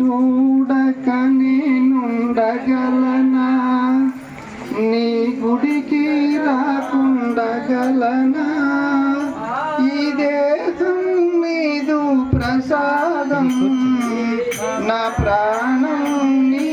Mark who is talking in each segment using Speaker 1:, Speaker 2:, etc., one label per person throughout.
Speaker 1: చూడక నేనుండగలనా? నీ గుడికి రాకుండగలనా? ఈ దేహం నీదు ప్రసాదం నా ప్రాణం నీ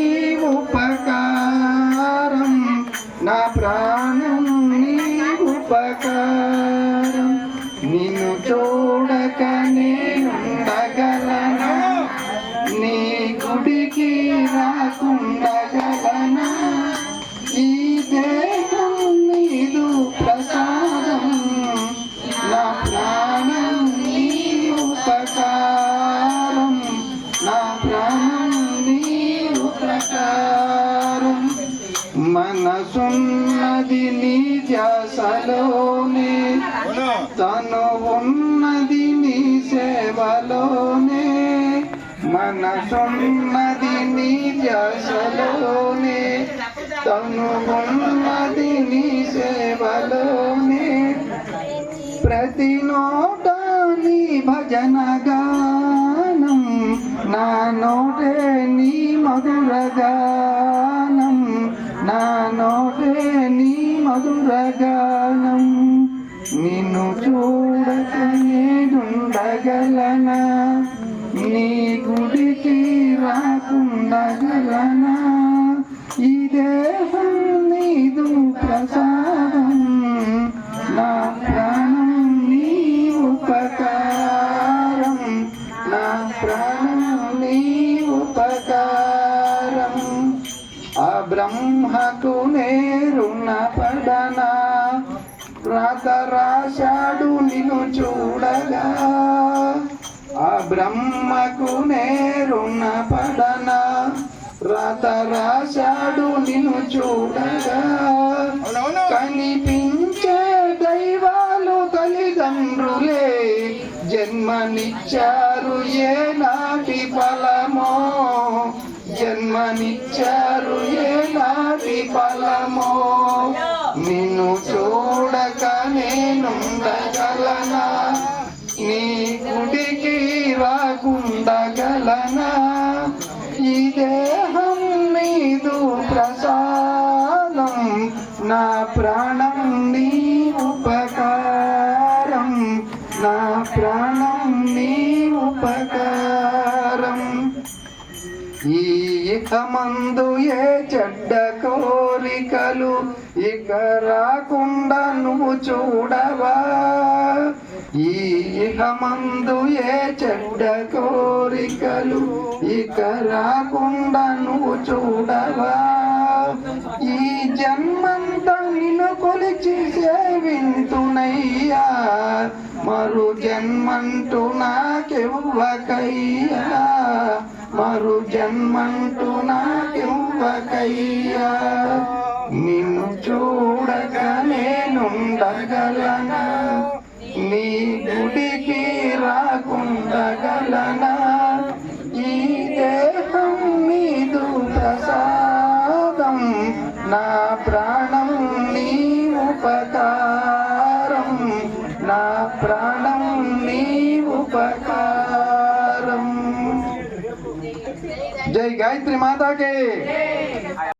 Speaker 1: మనసున్నది నీ ధ్యాసలోనే. తను ఉన్నది నీ సేవలోనే. మనసున్నది నీ ధ్యాసలోనే. తను ఉన్నది నీ సేవలోనే. ప్రతి నోట నీ భజన గానం నా నోటే నీ మధుర మధురగానం నిన్ను చూడక నేనుండగలనా ఆ బ్రహ్మకు నేరున్న పడనా రాత రాశాడు నిన్ను చూడగా. ఆ బ్రహ్మకు నేరున్న పడనా రాత రాశాడు నిన్ను చూడగా. కనిపించే దైవాలు తల్లిదండ్రులే జన్మనిచ్చారు ఏ నాటి ఫలమో జన్మనిచ్చారు ఏ నాటి ఫలమో? నిన్ను చూడక నేనుండగలనా? నీ గుడికి రాకుండగలనా? ఈ దేహం నీదు ప్రసాదం నా ప్రాణం నీ ఉపకారం నా ప్రాణం నీ ఉపకారం. ఈ ఇకమందు ఏ చెడ్డ కోరికలు ఇక రాకుండా నువ్వు చూడవా? ఈ ఇహమందు ఏ చెడ్డ కోరికలు ఇక రాకుండా నువ్వు చూడవా? ఈ జన్మంతా నిన్ను కొలిచి సేవింతునయ్యా మరు జన్మంటూ నాకెవ్వకయ్యా. మరు జన్మంటూ నాకివ్వకయ్యా. నిన్ను చూడక నేనుండగలనా? నీ గుడికి రాకుండగలనా? ఈ దేహం నీదు ప్రసాదం నా ప్రాణం నీ ఉపకారం నా ప్రాణం నీ ఉపకారం. जय गायत्री माता के।